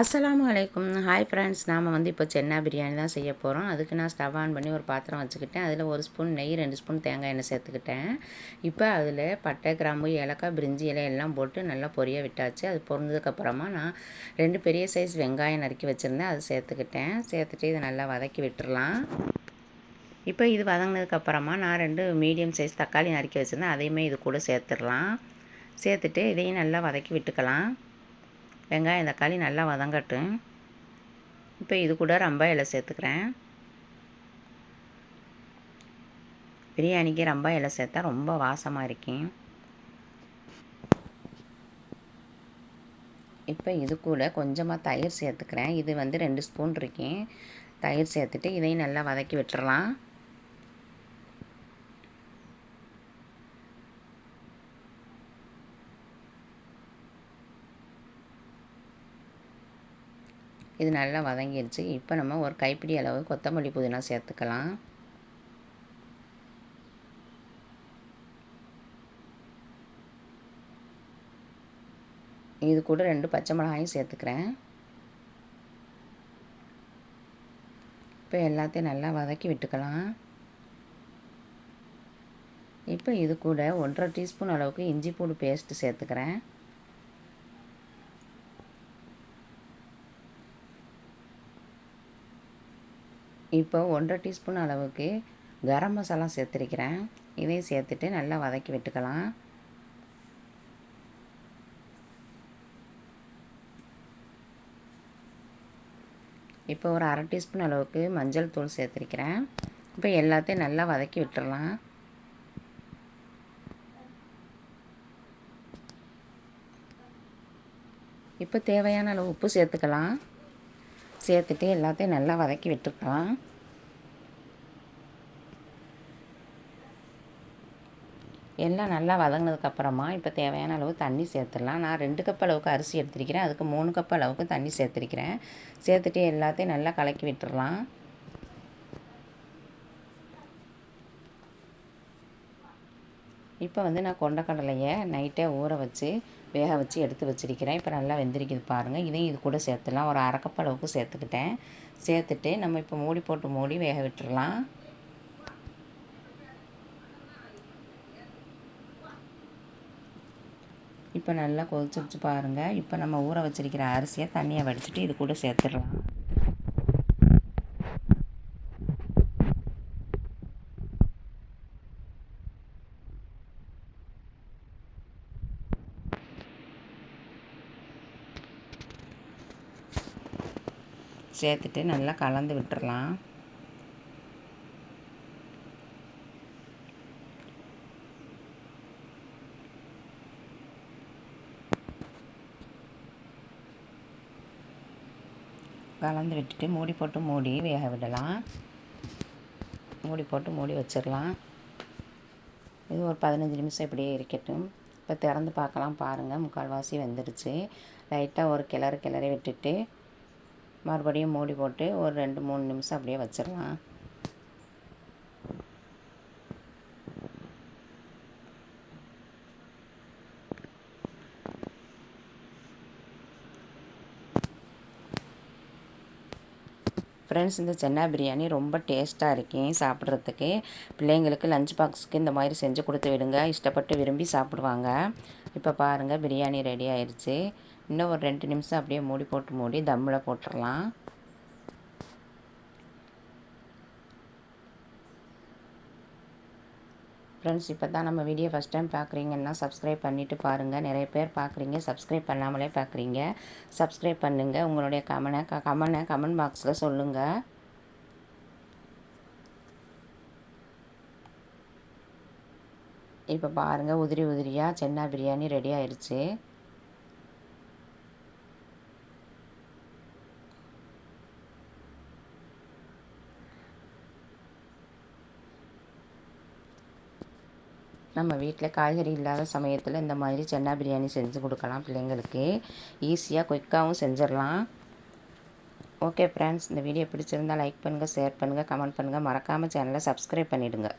அஸ்ஸலாமு வலைக்கும் hi friends நாம் வந்து இப்போ சென்னா பிரியாணி தான் செய்ய போகிறோம் அதுக்கு நான் ஸ்டவ் ஆன் பண்ணி ஒரு பாத்திரம் வச்சுக்கிட்டேன். அதில் ஒரு ஸ்பூன் நெய் ரெண்டு ஸ்பூன் தேங்காய் எண்ணெய் சேர்த்துக்கிட்டேன். இப்போ அதில் பட்டை கிராம்பு ஏலக்காய் பிரிஞ்சி இலை எல்லாம் போட்டு நல்லா பொரிய விட்டாச்சு. அது பொருந்ததுக்கப்புறமா நான் ரெண்டு பெரிய சைஸ் வெங்காயம் நறுக்கி வச்சுருந்தேன். அதை சேர்த்துக்கிட்டேன். சேர்த்துட்டு இதை நல்லா வதக்கி விட்டுறலாம். இப்போ இது வதங்கினதுக்கப்புறமா நான் ரெண்டு மீடியம் சைஸ் தக்காளி நறுக்கி வச்சுருந்தேன். அதையுமே இது கூட சேர்த்துடலாம். சேர்த்துட்டு இதையும் நல்லா வதக்கி விட்டுக்கலாம். வெங்காயம் தக்காளி நல்லா வதங்கட்டும். இப்போ இது கூட ரம்பா இலை சேர்த்துக்கிறேன். பிரியாணிக்கு ரம்பா இலை சேர்த்தா ரொம்ப வாசமாக இருக்கும் இப்போ இது கூட கொஞ்சமாக தயிர் சேர்த்துக்கிறேன். இது வந்து ரெண்டு ஸ்பூன் இருக்கேன். தயிர் சேர்த்துட்டு இதையும் நல்லா வதக்கி விட்டுறலாம். இது நல்லா வதங்கிடுச்சு இப்போ நம்ம ஒரு கைப்பிடி அளவு கொத்தமல்லி புதினா சேர்த்துக்கலாம். இது கூட ரெண்டு பச்சை மிளகாயும் சேர்த்துக்கிறேன். இப்போ எல்லாத்தையும் நல்லா வதக்கி விட்டுக்கலாம். இப்போ இது கூட ஒன்றரை டீஸ்பூன் அளவுக்கு இஞ்சி பூண்டு பேஸ்ட்டு சேர்த்துக்கிறேன். இப்போ ஒன்றரை டீஸ்பூன் அளவுக்கு கரம் மசாலா சேர்த்துருக்கிறேன். இதையும் சேர்த்துட்டு நல்லா வதக்கி விட்டுக்கலாம். இப்போ ஒரு அரை டீஸ்பூன் அளவுக்கு மஞ்சள் தூள் சேர்த்துருக்கிறேன். இப்போ எல்லாத்தையும் நல்லா வதக்கி விட்டுடலாம் இப்போ தேவையான அளவு உப்பு சேர்த்துக்கலாம். சேர்த்துட்டு எல்லாத்தையும் நல்லா வதக்கி விட்டுருக்கலாம் எல்லாம் நல்லா வதங்கினதுக்கப்புறமா இப்போ தேவையான அளவு தண்ணி சேர்த்துடலாம். நான் ரெண்டு கப் அளவுக்கு அரிசி எடுத்துருக்கிறேன். அதுக்கு மூணு கப் அளவுக்கு தண்ணி சேர்த்துருக்கிறேன். சேர்த்துட்டு எல்லாத்தையும் நல்லா கலக்கி விட்டுடலாம். இப்போ வந்து நான் கொண்டக்கடலையை நைட்டே ஊற வச்சு வேக வச்சு எடுத்து வச்சுருக்கிறேன். இப்போ நல்லா வெந்திருக்குது பாருங்கள் இதையும் இது கூட சேர்த்துலாம் ஒரு அரைக்கப்பளவுக்கு சேர்த்துக்கிட்டேன். சேர்த்துட்டு நம்ம இப்போ மூடி போட்டு மூடி வேக விட்டுடலாம் இப்போ நல்லா கொதிச்சு பாருங்கள் இப்போ நம்ம ஊற வச்சிருக்கிற அரிசியை தண்ணியை வடிச்சிட்டு இது கூட சேர்த்துடலாம். சேர்த்துட்டு நல்லா கலந்து விட்டுறலாம். கலந்து விட்டுட்டு மூடி போட்டு மூடி வேக விடலாம். மூடி போட்டு மூடி வச்சிடலாம் இது ஒரு பதினஞ்சு நிமிஷம் இப்படியே இருக்கட்டும். இப்போ திறந்து பார்க்கலாம் பாருங்கள் முக்கால்வாசி வந்துடுச்சு. லைட்டாக ஒரு கிளறு கிளறி விட்டுட்டு மறுபடியும் மூடி போட்டு ஒரு ரெண்டு மூணு நிமிஷம் அப்படியே வச்சிடலாம். ஃப்ரெண்ட்ஸ் இந்த சென்னா பிரியாணி ரொம்ப டேஸ்ட்டாக இருக்கேன் சாப்பிட்றதுக்கு? பிள்ளைங்களுக்கு லஞ்ச் பாக்ஸுக்கு இந்த மாதிரி செஞ்சு கொடுத்து விடுங்க. இஷ்டப்பட்டு விரும்பி சாப்பிடுவாங்க. இப்போ பாருங்கள் பிரியாணி ரெடி ஆயிடுச்சு இன்னும் ஒரு ரெண்டு நிமிஷம் அப்படியே மூடி போட்டு மூடி தம்மில் போட்டுடலாம். ஃப்ரெண்ட்ஸ் இப்போ தான் நம்ம வீடியோ ஃபஸ்ட் டைம் பார்க்குறீங்கன்னா சப்ஸ்கிரைப் பண்ணிவிட்டு பாருங்கள் நிறைய பேர் பார்க்குறீங்க சப்ஸ்கிரைப் பண்ணாமலே பார்க்குறீங்க சப்ஸ்கிரைப் பண்ணுங்கள் உங்களுடைய கமெனை க கமெண்டை கமெண்ட் பாக்ஸில் சொல்லுங்கள் இப்போ பாருங்கள் உதிரி உதிரியாக சென்னா பிரியாணி ரெடி ஆயிடுச்சு நம்ம வீட்டில் காய்கறி இல்லாத சமயத்தில் இந்த மாதிரி சென்னா பிரியாணி செஞ்சு கொடுக்கலாம் பிள்ளைங்களுக்கு. ஈஸியாக குயிக்காகவும் செஞ்சிடலாம். ஓகே ஃப்ரெண்ட்ஸ் இந்த வீடியோ பிடிச்சிருந்தால் லைக் பண்ணுங்கள் ஷேர் பண்ணுங்கள் கமெண்ட் பண்ணுங்கள் மறக்காமல் சேனலை சப்ஸ்கிரைப் பண்ணிவிடுங்க